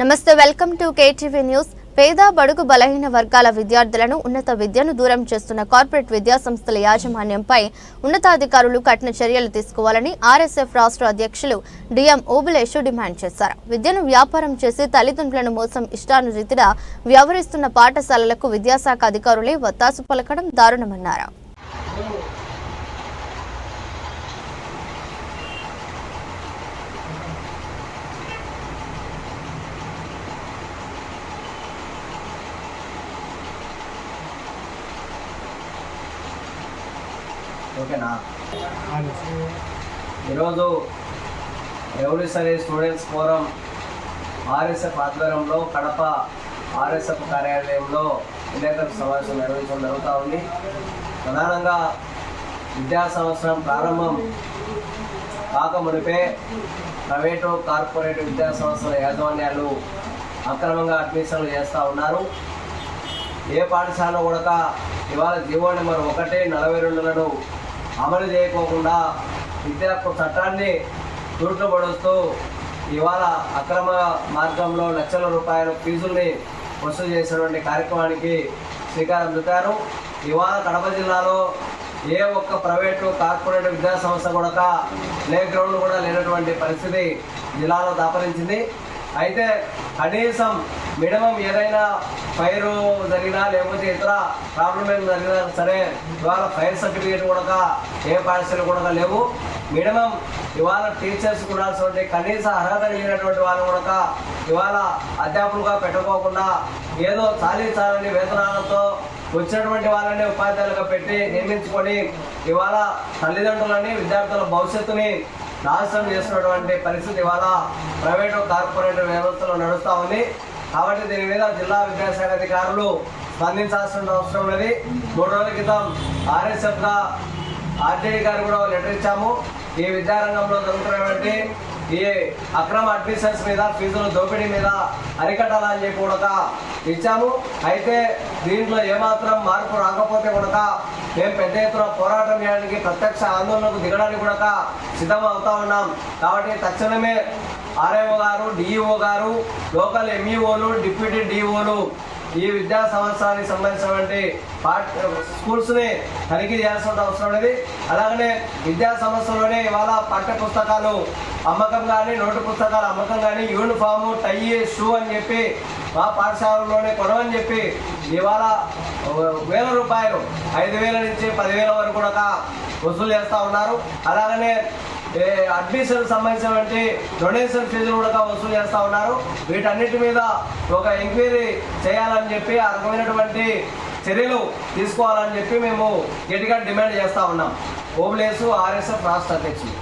నమస్తే welcome to KTV news. పేద బడుగు బలహీన వర్గాల విద్యార్థులను ఉన్నత విద్యను దూరం చేస్తున్న కార్పొరేట్ విద్యా సంస్థల యాజమాన్యంపై ఉన్నతాధికారులు కఠిన చర్యలు తీసుకోవాలని ఆర్ఎస్ఎఫ్ రాష్ట్ర అధ్యక్షులు డిఎం ఓబులేషు డిమాండ్ చేశారు. విద్యను వ్యాపారం చేసి తల్లిదండ్రులను మోసం ఇష్టానురీతిగా వ్యవహరిస్తున్న పాఠశాలలకు విద్యాశాఖ అధికారులే వత్తాసు పలకడం దారుణమన్నారు. ఓకేనా? ఈరోజు రెవల్యూషనరీ స్టూడెంట్స్ ఫోరం ఆర్ఎస్ఎఫ్ ఆధ్వర్యంలో కడప ఆర్ఎస్ఎఫ్ కార్యాలయంలో విలేకరుల సమావేశం నిర్వహించడం జరుగుతూ ఉంది. ప్రధానంగా విద్యా సంవత్సరం ప్రారంభం కాకమునిపే ప్రైవేటు కార్పొరేట్ విద్యా సంస్థల యాజమాన్యాలు అక్రమంగా అడ్మిషన్లు చేస్తూ ఉన్నారు. ఏ పాఠశాల కూడా ఇవాళ జీవో నెంబర్ ఒకటి నలభై రెండులను అమలు చేయకోకుండా ఇతర చట్టాన్ని తూట్లు పడుస్తూ ఇవాళ అక్రమ మార్గంలో లక్షల రూపాయల ఫీజుల్ని వసూలు చేసినటువంటి కార్యక్రమానికి శ్రీకారం చుట్టారు. ఇవాళ కడప జిల్లాలో ఏ ఒక్క ప్రైవేటు కార్పొరేట్ విద్యా సంస్థ కూడా ప్లే గ్రౌండ్ కూడా లేనటువంటి పరిస్థితి జిల్లాలో దాపరించింది. అయితే కనీసం మినిమం ఏదైనా ఫైర్ జరిగినా లేకపోతే ఇతర ప్రాబ్లం ఏం జరిగినా సరే ఇవాళ ఫైర్ సర్టిఫికేట్ కూడా ఏ పాఠశాల కూడా లేవు. మినిమం ఇవాళ టీచర్స్ ఉండాల్సినటువంటి కనీస అర్హత కలిగినటువంటి వాళ్ళు కూడా ఇవాళ అధ్యాపకులుగా పెట్టుకోకుండా ఏదో చాలీ చాలని వేతనాలతో వచ్చినటువంటి వాళ్ళని ఉపాధ్యాయులుగా పెట్టి నియమించుకొని ఇవాళ తల్లిదండ్రులని విద్యార్థుల భవిష్యత్తుని నాశనం చేస్తున్నటువంటి పరిస్థితి ఇవాళ ప్రైవేటు కార్పొరేట్ వ్యవస్థలో నడుస్తూ ఉంది. కాబట్టి దీని మీద జిల్లా విద్యాశాఖ అధికారులు స్పందించాల్సిన అవసరం ఉన్నది. మూడు రోజుల క్రితం ఆర్ఎస్ఎఫ్ ఆర్టీడీ గారు కూడా లెటర్ ఇచ్చాము. ఈ విద్యారంగంలో జరుగుతున్నటువంటి ఈ అక్రమ అడ్మిషన్స్ మీద ఫీజుల దోపిడీ మీద అరికట్టాలని చెప్పి కూడా ఇచ్చాము. అయితే దీంట్లో ఏమాత్రం మార్పు రాకపోతే కూడా మేము పెద్ద ఎత్తున పోరాటం చేయడానికి ప్రత్యక్ష ఆందోళనకు దిగడానికి కూడా సిద్ధం అవుతా ఉన్నాం. కాబట్టి తక్షణమే ఆర్ఐఓ గారు డిఈఓ గారు లోకల్ ఎంఈఓలు డిప్యూటీ డిఓలు ఈ విద్యా సంవత్సరానికి సంబంధించినటువంటి పాఠ స్కూల్స్ని తనిఖీ చేయాల్సిన అవసరం అనేది అలాగనే విద్యా సంస్థలోనే ఇవాళ పాఠ్య పుస్తకాలు అమ్మకం కానీ నోటు పుస్తకాలు అమ్మకం కానీ యూనిఫాము టై షూ అని చెప్పి మా పాఠశాలలోనే కొనమని చెప్పి ఇవాళ వేల రూపాయలు ఐదు వేల నుంచి పదివేల వరకు కూడా వసూలు చేస్తూ ఉన్నారు. అలాగనే అడ్మిషన్ సంబంధించినటువంటి డొనేషన్ ఫీజులు కూడా వసూలు చేస్తూ ఉన్నారు. వీటన్నిటి మీద ఒక ఎంక్వైరీ చేయాలని చెప్పి ఆ రకమైనటువంటి చర్యలు తీసుకోవాలని చెప్పి మేము గట్టిగా డిమాండ్ చేస్తూ ఉన్నాం. ఓబ్లేసు ఆర్ఎస్ఎఫ్ రాష్ట్ర అధ్యక్షులు.